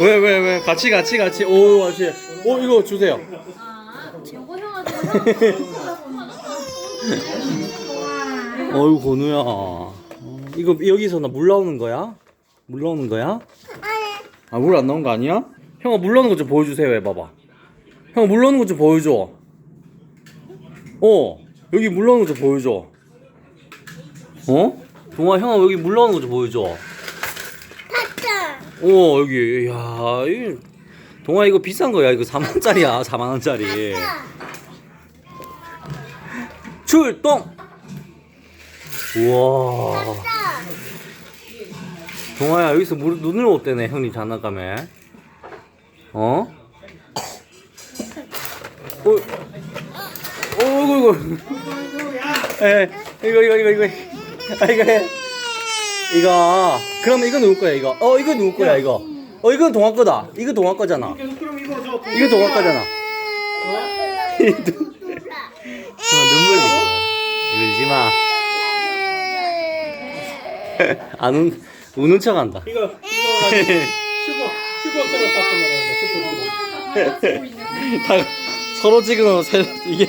왜 왜 왜? 같이 같이 같이. 오 같이. 오 이거 주세요. 아, 형한테 어유 건우야. 어, 이거 여기서 나 물 나오는 거야? 물 나오는 거야? 아 물 안 나온 거 아니야? 형아 물 나오는 거 좀 보여주세요. 해봐봐. 형아 물 나오는 거 좀 보여줘. 어 여기 물 나오는 거 좀 보여줘. 어? 동아 형아 여기 물 나오는 거 좀 보여줘 오 여기. 야 이 동아 이거 비싼 거야. 이거 4만 원짜리야. 4만 원짜리. 출동! 우와. 동아야 여기서 물, 눈을 못 떼네 형님 장난감에. 어? 어? 어 이거 이거. 에 이거 이거 이거 이거. 아 이거 해 이거. 그럼 이거 누구 거야 이거? 어 이거 누구 거야 이거? 어 이건 동아 거다. 이거 동아 거잖아. 그럼 이거 저 이거 동아 거잖아. 눈물 울지 마 안 운, 우는 척 한다. 이거 이거 가지고 슈퍼 슈퍼트럭 다 서로 지금 세- 이게